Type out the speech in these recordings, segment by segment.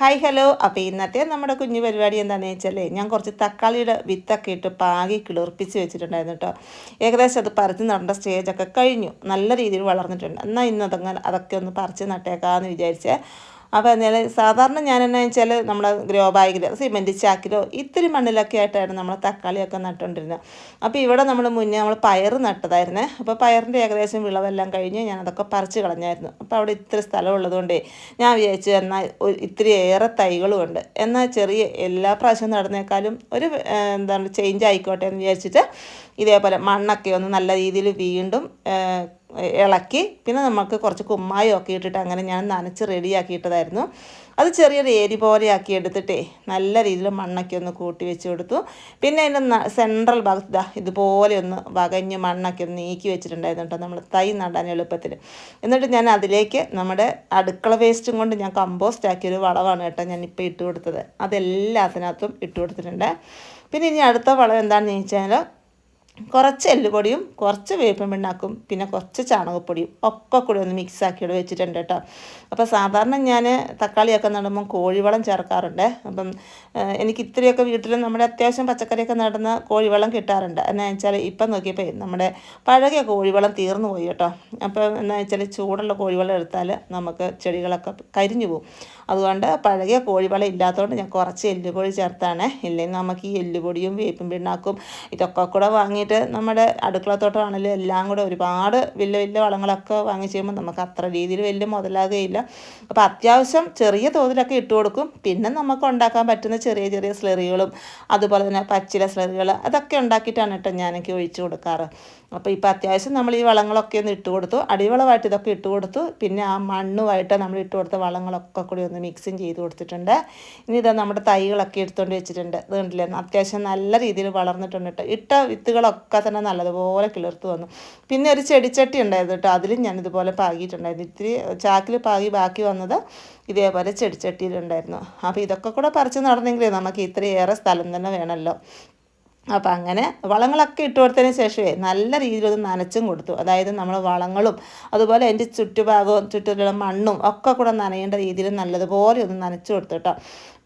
Hi hello അപ്പോൾ ഇന്നത്തെ നമ്മുടെ കുഞ്ഞു പരിപാടി എന്താണെന്ന് വെച്ചാൽ ഞാൻ കുറച്ച് തക്കാളിയുടെ വിത്തൊക്കെ ഇട്ട് പാകി കിളിർപ്പിച്ച് വെച്ചിട്ടുണ്ടായിരുന്നു കേട്ടോ ഏകദേശം അത് പറിച്ച് നടേണ്ട സ്റ്റേജൊക്കെ കഴിഞ്ഞു. നല്ല രീതിയിൽ വളർന്നിട്ടുണ്ട്. എന്നാൽ ഇന്ന് അതങ്ങനെ അതൊക്കെ ഒന്ന് പറിച്ച് നട്ടേക്കാമെന്ന് വിചാരിച്ചേ. അപ്പോൾ എന്നാൽ സാധാരണ ഞാൻ എന്നാ വെച്ചാൽ നമ്മുടെ ഗ്രോ ബാഗിൽ സിമെന്റ് ചാക്കിലോ ഇത്തിരി മണ്ണിലൊക്കെ ആയിട്ടായിരുന്നു നമ്മൾ തക്കാളിയൊക്കെ നട്ടുകൊണ്ടിരുന്നത് അപ്പോൾ ഇവിടെ നമ്മൾ മുന്നേ നമ്മൾ പയർ നട്ടതായിരുന്നേ. അപ്പോൾ പയറിന്റെ ഏകദേശം വിളവെല്ലാം കഴിഞ്ഞ് ഞാൻ അതൊക്കെ പറിച്ച് കളഞ്ഞായിരുന്നു. അപ്പോൾ അവിടെ ഇത്ര സ്ഥലം ഉള്ളതുകൊണ്ടേ ഞാൻ വിചാരിച്ചു എന്നാൽ ഇത്തിരി ഏറെ തൈകളും ഉണ്ട് എന്നാൽ ചെറിയ എല്ലാ പ്രാവശ്യം നടന്നേക്കാളും ഒരു എന്താണ് ചേഞ്ച് ആയിക്കോട്ടെ എന്ന് വിചാരിച്ചിട്ട് ഇതേപോലെ മണ്ണൊക്കെ ഒന്ന് നല്ല രീതിയിൽ വീണ്ടും ഇളക്കി പിന്നെ നമുക്ക് കുറച്ച് കുമ്മായം ഒക്കെ ഇട്ടിട്ട് അങ്ങനെ ഞാൻ നനച്ച് റെഡിയാക്കിയിട്ടതായിരുന്നു. അത് ചെറിയൊരു ഏരി പോലെ ആക്കി എടുത്തിട്ടേ നല്ല രീതിയിൽ മണ്ണൊക്കെ ഒന്ന് കൂട്ടി വെച്ച് കൊടുത്തു. പിന്നെ അതിന്റെ സെൻട്രൽ ഭാഗത്ത് ഇതാ ഇതുപോലെ ഒന്ന് വകഞ്ഞ് മണ്ണൊക്കെ ഒന്ന് നീക്കി വെച്ചിട്ടുണ്ടായിരുന്നു കേട്ടോ നമ്മൾ തൈ നടാൻ എളുപ്പത്തിൽ എന്നിട്ട് ഞാൻ അതിലേക്ക് നമ്മുടെ അടുക്കള വേസ്റ്റും കൊണ്ട് ഞാൻ കമ്പോസ്റ്റ് ആക്കിയൊരു വളമാണ് കേട്ടോ ഞാൻ ഇപ്പോൾ ഇട്ട് കൊടുത്തത്. അതെല്ലാത്തിനകത്തും ഇട്ട് കൊടുത്തിട്ടുണ്ട്. പിന്നെ ഇനി അടുത്ത വളം എന്താണെന്ന് ചോദിച്ചാൽ കുറച്ച് എല്ലുപൊടിയും കുറച്ച് വേപ്പം പിണ്ണാക്കും പിന്നെ കുറച്ച് ചാണകപ്പൊടിയും ഒക്കെ കൂടി ഒന്ന് മിക്സ് ഇവിടെ വെച്ചിട്ടുണ്ട് കേട്ടോ. അപ്പോൾ സാധാരണ ഞാൻ തക്കാളിയൊക്കെ നടുമ്പം കോഴിവളം ചേർക്കാറുണ്ട്. അപ്പം എനിക്ക് ഇത്രയൊക്കെ വീട്ടിൽ നമ്മുടെ അത്യാവശ്യം പച്ചക്കറിയൊക്കെ നടുന്ന കോഴിവളം കിട്ടാറുണ്ട്. എന്നാ വെച്ചാൽ ഇപ്പം നോക്കിയപ്പോൾ നമ്മുടെ പഴകിയ കോഴിവളം തീർന്നു പോയി കേട്ടോ. അപ്പോൾ എന്നാ വെച്ചാൽ ചൂടുള്ള കോഴിവളം എടുത്താൽ നമുക്ക് ചെടികളൊക്കെ കരിഞ്ഞു പോകും അതുകൊണ്ട് പഴകിയ കോഴിവളം ഇല്ലാത്തതുകൊണ്ട് ഞാൻ കുറച്ച് എല്ലുപൊടി ചേർത്താണ്. ഇല്ലെങ്കിൽ നമുക്ക് ഈ എല്ലുപൊടിയും വേപ്പും പിണ്ണാക്കും ഇതൊക്കെ കൂടെ വാങ്ങിയിട്ട് നമ്മുടെ അടുക്കളത്തോട്ടമാണെങ്കിലും എല്ലാം കൂടെ ഒരുപാട് വലിയ വലിയ വളങ്ങളൊക്കെ വാങ്ങിച്ച് കഴിയുമ്പോൾ നമുക്ക് അത്ര രീതിയിൽ വലിയ മുതലാകുകയില്ല. അപ്പോൾ അത്യാവശ്യം ചെറിയ തോതിലൊക്കെ ഇട്ട് കൊടുക്കും. പിന്നെ നമുക്ക് ഉണ്ടാക്കാൻ പറ്റുന്ന ചെറിയ ചെറിയ സ്ലറികളും അതുപോലെ തന്നെ പച്ചില സ്ലറികൾ അതൊക്കെ ഉണ്ടാക്കിയിട്ടാണ് കേട്ടോ ഞാനൊക്കെ ഒഴിച്ച് കൊടുക്കാറ്. അപ്പോൾ ഇപ്പോൾ അത്യാവശ്യം നമ്മൾ ഈ വളങ്ങളൊക്കെ ഒന്ന് ഇട്ട് കൊടുത്തു. അടിവളമായിട്ട് ഇതൊക്കെ ഇട്ട് കൊടുത്തു. പിന്നെ ആ മണ്ണുമായിട്ട് നമ്മൾ ഇട്ട് കൊടുത്ത വളങ്ങളൊക്കെ കൂടി ഒന്ന് മിക്സിങ് ചെയ്ത് കൊടുത്തിട്ടുണ്ട്. ഇനി ഇതാ നമ്മുടെ തൈകളൊക്കെ എടുത്തുകൊണ്ട് വെച്ചിട്ടുണ്ട്. ഇത് കണ്ടില്ലേ? അത്യാവശ്യം നല്ല രീതിയിൽ വളർന്നിട്ടുണ്ട് കേട്ടോ. ഇട്ട വിത്തുകളൊക്കെ തന്നെ നല്ലതുപോലെ കിളിർത്ത് വന്നു. പിന്നെ ഒരു ചെടിച്ചട്ടി ഉണ്ടായിരുന്നു കേട്ടോ. അതിലും ഞാൻ ഇതുപോലെ പാകിയിട്ടുണ്ടായിരുന്നു. ഇത്തിരി ചാക്കിൽ പാകി ബാക്കി വന്നത് ഇതേപോലെ ചെടിച്ചട്ടിയിലുണ്ടായിരുന്നു. അപ്പോൾ ഇതൊക്കെ കൂടെ പറിച്ച് നടന്നെങ്കിലേ നമുക്ക് ഇത്രയേറെ സ്ഥലം തന്നെ വേണമല്ലോ. അപ്പം അങ്ങനെ വളങ്ങളൊക്കെ ഇട്ട് കൊടുത്തതിന് ശേഷമേ നല്ല രീതിയിലൊന്ന് നനച്ചും കൊടുത്തു. അതായത് നമ്മൾ വളങ്ങളും അതുപോലെ അതിന്റെ ചുറ്റുഭാഗവും ചുറ്റിലുള്ള മണ്ണും ഒക്കെ കൂടെ നനയേണ്ട രീതിയിൽ നല്ലതുപോലെ ഒന്ന് നനച്ചു കൊടുത്തു കേട്ടോ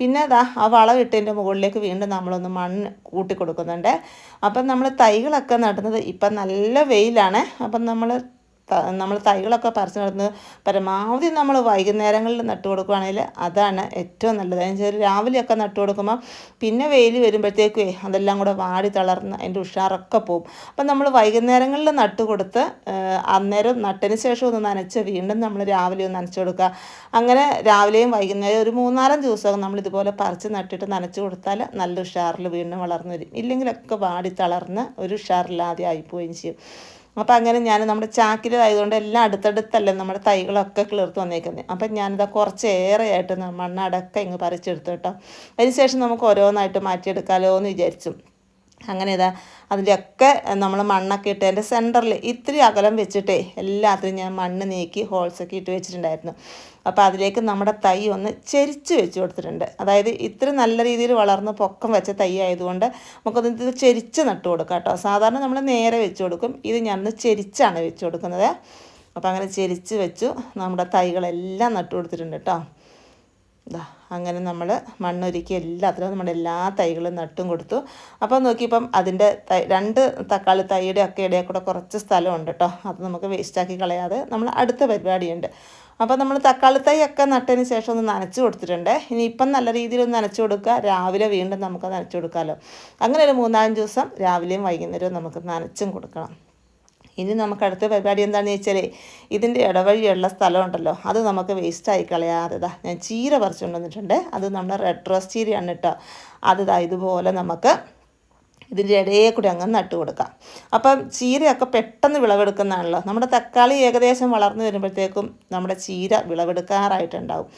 പിന്നെ അതാ ആ വളം ഇട്ടതിന്റെ മുകളിലേക്ക് വീണ്ടും നമ്മളൊന്ന് മണ്ണ് കൂട്ടി കൊടുക്കുന്നുണ്ട്. അപ്പം നമ്മൾ തൈകളൊക്കെ നടുന്നത് ഇപ്പം നല്ല വെയിലാണ്. അപ്പം നമ്മൾ നമ്മൾ തൈകളൊക്കെ പറിച്ചു നടന്ന് പരമാവധി നമ്മൾ വൈകുന്നേരങ്ങളിൽ നട്ടു കൊടുക്കുകയാണെങ്കിൽ അതാണ് ഏറ്റവും നല്ലത്. വെച്ചാൽ രാവിലെയൊക്കെ നട്ടു കൊടുക്കുമ്പോൾ പിന്നെ വെയിൽ വരുമ്പോഴത്തേക്കേ അതെല്ലാം കൂടെ വാടി തളർന്ന് അതിന്റെ ഉഷാറൊക്കെ പോകും അപ്പം നമ്മൾ വൈകുന്നേരങ്ങളിൽ നട്ടു കൊടുത്ത് അന്നേരം നട്ടതിന് ശേഷം ഒന്ന് നനച്ച് വീണ്ടും നമ്മൾ രാവിലെ ഒന്ന് നനച്ചു കൊടുക്കുക. അങ്ങനെ രാവിലെയും വൈകുന്നേരം ഒരു മൂന്നാലും ദിവസമൊക്കെ നമ്മൾ ഇതുപോലെ പറിച്ച് നട്ടിട്ട് നനച്ചു കൊടുത്താൽ നല്ല ഉഷാറിൽ വീണ്ടും വളർന്നു വരും. ഇല്ലെങ്കിലൊക്കെ വാടി തളർന്ന് ഒരു ഉഷാറില്ലാതെ ആയിപ്പോവുകയും ചെയ്യും. അപ്പോൾ അങ്ങനെ ഞാൻ നമ്മുടെ ചാക്കിലായതുകൊണ്ട് എല്ലാം അടുത്തടുത്തല്ലേ നമ്മുടെ തൈകളൊക്കെ കിളിർത്ത് വന്നേക്കുന്നത് അപ്പം ഞാനിതാ കുറച്ചേറെയായിട്ട് മണ്ണടക്കം ഇങ്ങ് പറിച്ചെടുത്തു കേട്ടോ. അതിനുശേഷം നമുക്ക് ഓരോന്നായിട്ട് മാറ്റിയെടുക്കാമല്ലോ എന്ന് വിചാരിച്ചു. അങ്ങനെ ഇതാ. അതിന്റെയൊക്കെ നമ്മൾ മണ്ണൊക്കെ ഇട്ട് എന്റെ സെന്ററിൽ ഇത്തിരി അകലം വെച്ചിട്ടേ എല്ലാത്തിനും ഞാൻ മണ്ണ് നീക്കി ഹോൾസൊക്കെ ഇട്ട് വെച്ചിട്ടുണ്ടായിരുന്നു. അപ്പോൾ അതിലേക്ക് നമ്മുടെ തൈ ഒന്ന് ചെരിച്ച് വെച്ച് കൊടുത്തിട്ടുണ്ട്. അതായത് ഇത്ര നല്ല രീതിയിൽ വളർന്ന് പൊക്കം വെച്ച തൈ ആയതുകൊണ്ട് നമുക്കത് ചെരിച്ച് നട്ട് കൊടുക്കാം കേട്ടോ. സാധാരണ നമ്മൾ നേരെ വെച്ച് കൊടുക്കും. ഇത് ഞാൻ ചെരിച്ചാണ് വെച്ച് കൊടുക്കുന്നത്. അപ്പോൾ അങ്ങനെ ചെരിച്ച് വെച്ചു. നമ്മുടെ തൈകളെല്ലാം നട്ടു കൊടുത്തിട്ടുണ്ട് കേട്ടോ. ഇതാ അങ്ങനെ നമ്മൾ മണ്ണൊരുക്കി എല്ലാത്തിലും നമ്മുടെ എല്ലാ തൈകളും നട്ടും കൊടുത്തു. അപ്പോൾ നോക്കിയപ്പം അതിന്റെ തൈ രണ്ട് തക്കാളി തൈയുടെ ഒക്കെ ഇടയിൽ കൂടെ കുറച്ച് സ്ഥലമുണ്ട് കേട്ടോ അത് നമുക്ക് വേസ്റ്റാക്കി കളയാതെ നമ്മൾ അടുത്ത പരിപാടിയുണ്ട്. അപ്പോൾ നമ്മൾ തക്കാളി തൈ ഒക്കെ നട്ടതിന് ശേഷം ഒന്ന് നനച്ച് കൊടുത്തിട്ടുണ്ട്. ഇനി ഇപ്പം നല്ല രീതിയിൽ ഒന്ന് നനച്ച് കൊടുക്കുക. രാവിലെ വീണ്ടും നമുക്ക് നനച്ച് കൊടുക്കാമല്ലോ അങ്ങനെ ഒരു മൂന്നാലഞ്ച് ദിവസം രാവിലെയും വൈകുന്നേരവും നമുക്ക് നനച്ചും കൊടുക്കണം. ഇനി നമുക്ക് അടുത്ത പരിപാടി എന്താണെന്ന് വെച്ചാൽ ഇതിന്റെ ഇടവഴിയുള്ള സ്ഥലമുണ്ടല്ലോ അത് നമുക്ക് വേസ്റ്റായി കളയാതെ ഞാൻ ചീര പറിച്ചുകൊണ്ട് വന്നിട്ടുണ്ട്. അത് നമ്മുടെ റെഡ് റോസ് ചീരയാണ് കേട്ടോ അത് ഇതുപോലെ നമുക്ക് ഇതിന്റെ ഇടയിൽ കൂടി അങ്ങ് നട്ട് കൊടുക്കാം. അപ്പം ചീരയൊക്കെ പെട്ടെന്ന് വിളവെടുക്കുന്നതാണല്ലോ. നമ്മുടെ തക്കാളി ഏകദേശം വളർന്നു വരുമ്പോഴത്തേക്കും നമ്മുടെ ചീര വിളവെടുക്കാറായിട്ടുണ്ടാവും.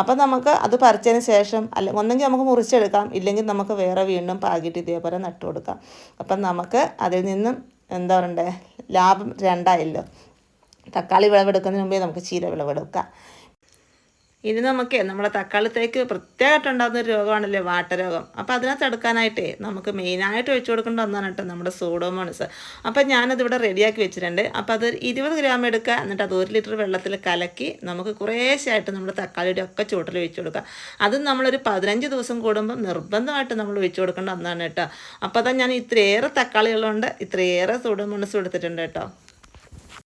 അപ്പം നമുക്ക് അത് പറിച്ചതിന് ശേഷം അല്ല ഒന്നെങ്കിൽ നമുക്ക് മുറിച്ചെടുക്കാം ഇല്ലെങ്കിൽ നമുക്ക് വേറെ വീണ്ടും പാകിയിട്ട് ഇതേപോലെ നട്ടു കൊടുക്കാം. അപ്പം നമുക്ക് അതിൽ നിന്നും എന്താ പറയണ്ടേ? ലാഭം രണ്ടായല്ലോ. തക്കാളി വിളവെടുക്കുന്നതിന് മുമ്പേ നമുക്ക് ചീര വിളവെടുക്കാം ഇനി നമുക്ക് നമ്മുടെ തക്കാളിത്തേക്ക് പ്രത്യേകമായിട്ട് ഉണ്ടാകുന്ന ഒരു രോഗമാണല്ലേ വാട്ടരോഗം. അപ്പോൾ അതിനകത്ത് എടുക്കാനായിട്ടേ നമുക്ക് മെയിനായിട്ട് ഒഴിച്ചു കൊടുക്കേണ്ട ഒന്നാണ് കേട്ടോ നമ്മുടെ സൂഡോമോണസ് അപ്പോൾ ഞാനതിവിടെ റെഡിയാക്കി വെച്ചിട്ടുണ്ട്. അപ്പോൾ അത് ഇരുപത് ഗ്രാം എടുക്കുക. എന്നിട്ട് അത് ഒരു ലിറ്റർ വെള്ളത്തിൽ കലക്കി നമുക്ക് കുറേശ്ശായിട്ട് നമ്മുടെ തക്കാളിയുടെ ഒക്കെ ചൂട്ടിൽ ഒഴിച്ചു കൊടുക്കുക. അതും നമ്മളൊരു പതിനഞ്ച് ദിവസം കൂടുമ്പോൾ നിർബന്ധമായിട്ട് നമ്മൾ ഒഴിച്ചു കൊടുക്കേണ്ട ഒന്നാണ് കേട്ടോ. അപ്പോൾ അതാ ഞാൻ ഇത്രയേറെ തക്കാളികളുണ്ട്. ഇത്രയേറെ സൂഡോമോണസ് എടുത്തിട്ടുണ്ട് കേട്ടോ.